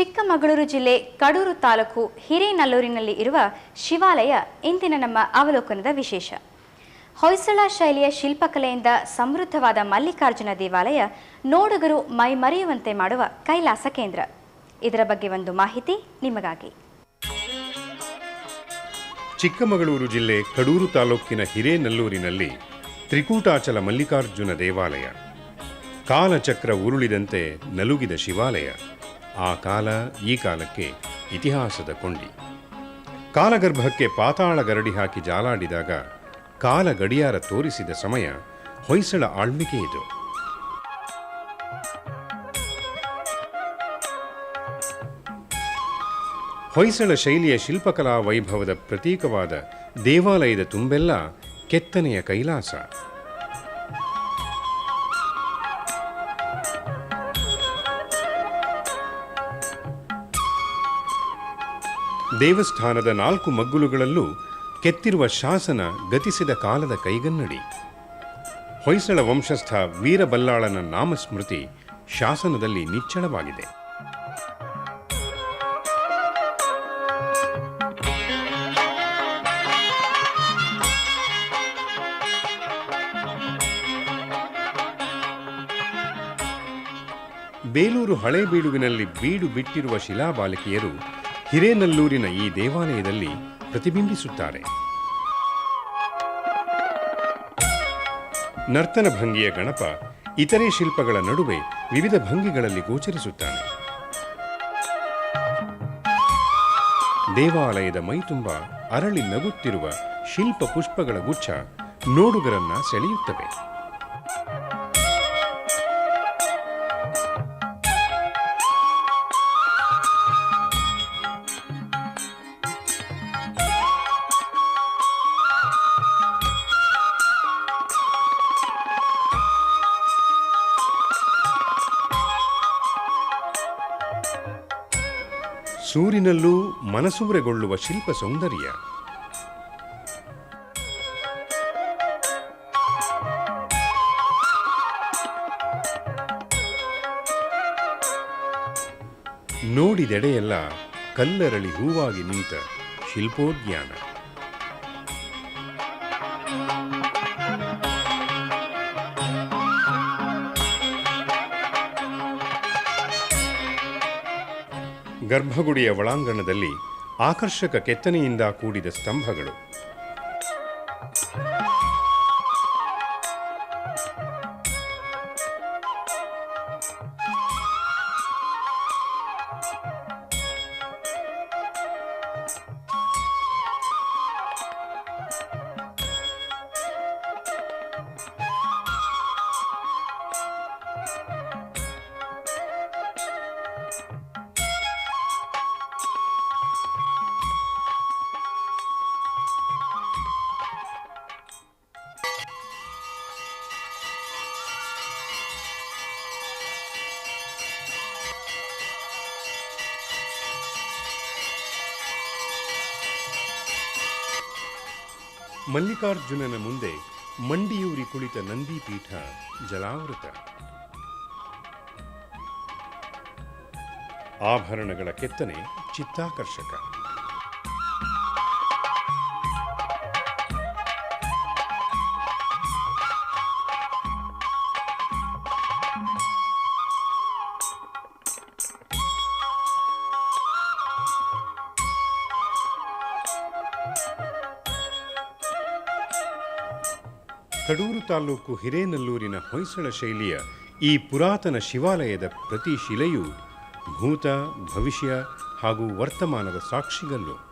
ಚಿಕ್ಕಮಗಳೂರು ಜಿಲ್ಲೆ ಕಡೂರು ತಾಲೂಕು ಹಿರೇನಲ್ಲೂರಿನಲ್ಲಿ ಇರುವ ಶಿವಾಲಯ ಇಂದಿನ ನಮ್ಮ ಅವಲೋಕನದ ವಿಶೇಷ. ಹೊಯ್ಸಳ ಶೈಲಿಯ ಶಿಲ್ಪಕಲೆಯಿಂದ ಸಮೃದ್ಧವಾದ ಮಲ್ಲಿಕಾರ್ಜುನ ದೇವಾಲಯ ನೋಡುಗರು ಮೈಮರೆಯುವಂತೆ ಮಾಡುವ ಕೈಲಾಸ ಕೇಂದ್ರ. ಇದರ ಬಗ್ಗೆ ಒಂದು ಮಾಹಿತಿ ನಿಮಗಾಗಿ. ಚಿಕ್ಕಮಗಳೂರು ಜಿಲ್ಲೆ ಕಡೂರು ತಾಲೂಕಿನ ಹಿರೇನಲ್ಲೂರಿನಲ್ಲಿ ತ್ರಿಕೂಟಾಚಲ ಮಲ್ಲಿಕಾರ್ಜುನ ದೇವಾಲಯ. ಕಾಲಚಕ್ರ ಉರುಳಿದಂತೆ ನಲುಗಿದ ಶಿವಾಲಯ. ಆ ಕಾಲ ಈ ಕಾಲಕ್ಕೆ ಇತಿಹಾಸದ ಕೊಂಡಿ. ಕಾಲಗರ್ಭಕ್ಕೆ ಪಾತಾಳ ಗರಡಿ ಹಾಕಿ ಜಾಲಾಡಿದಾಗ ಕಾಲ ಗಡಿಯಾರ ತೋರಿಸಿದ ಸಮಯ ಹೊಯ್ಸಳ ಆಳ್ವಿಕೆ ಇದು. ಹೊಯ್ಸಳ ಶೈಲಿಯ ಶಿಲ್ಪಕಲಾ ವೈಭವದ ಪ್ರತೀಕವಾದ ದೇವಾಲಯದ ತುಂಬೆಲ್ಲ ಕೆತ್ತನೆಯ ಕೈಲಾಸ. ದೇವಸ್ಥಾನದ ನಾಲ್ಕು ಮಗ್ಗುಲುಗಳಲ್ಲೂ ಕೆತ್ತಿರುವ ಶಾಸನ ಗತಿಸಿದ ಕಾಲದ ಕೈಗನ್ನಡಿ. ಹೊಯ್ಸಳ ವಂಶಸ್ಥ ವೀರಬಲ್ಲಾಳನ ನಾಮಸ್ಮೃತಿ ಶಾಸನದಲ್ಲಿ ನಿಚ್ಚಳವಾಗಿದೆ. ಬೇಲೂರು ಹಳೇಬೀಡುವಿನಲ್ಲಿ ಬೀಡು ಬಿಟ್ಟಿರುವ ಶಿಲಾಬಾಲಿಕೆಯರು ಹಿರೇನಲ್ಲೂರಿನ ಈ ದೇವಾಲಯದಲ್ಲಿ ಪ್ರತಿಬಿಂಬಿಸುತ್ತಾರೆ. ನರ್ತನ ಭಂಗಿಯ ಗಣಪ ಇತರೆ ಶಿಲ್ಪಗಳ ನಡುವೆ ವಿವಿಧ ಭಂಗಿಗಳಲ್ಲಿ ಗೋಚರಿಸುತ್ತಾನೆ. ದೇವಾಲಯದ ಮೈತುಂಬ ಅರಳಿ ನಗುತ್ತಿರುವ ಶಿಲ್ಪ ಪುಷ್ಪಗಳ ಗುಚ್ಛ ನೋಡುಗರನ್ನ ಸೆಳೆಯುತ್ತವೆ. ಸೂರಿನಲ್ಲೂ ಮನಸೂರೆಗೊಳ್ಳುವ ಶಿಲ್ಪ ಸೌಂದರ್ಯ. ನೋಡಿದೆಡೆಯೆಲ್ಲ ಕಲ್ಲರಳಿ ಹೂವಾಗಿ ನಿಂತ ಶಿಲ್ಪೋದ್ಯಾನ. ಗರ್ಭಗುಡಿಯ ಒಳಾಂಗಣದಲ್ಲಿ ಆಕರ್ಷಕ ಕೆತ್ತನೆಯಿಂದ ಕೂಡಿದ ಸ್ತಂಭಗಳು. ಮಲ್ಲಿಕಾರ್ಜುನನ ಮುಂದೆ ಮಂಡಿಯೂರಿ ಕುಳಿತ ನಂದಿ ಪೀಠ ಜಲಾವೃತ. ಆಭರಣಗಳ ಕೆತ್ತನೆ ಚಿತ್ತಾಕರ್ಷಕ. ಕಡೂರು ತಾಲೂಕು ಹಿರೇನಲ್ಲೂರಿನ ಹೊಯ್ಸಳ ಶೈಲಿಯ ಈ ಪುರಾತನ ಶಿವಾಲಯದ ಪ್ರತಿ ಶಿಲೆಯು ಭೂತ, ಭವಿಷ್ಯ ಹಾಗೂ ವರ್ತಮಾನದ ಸಾಕ್ಷಿಗಲ್ಲು.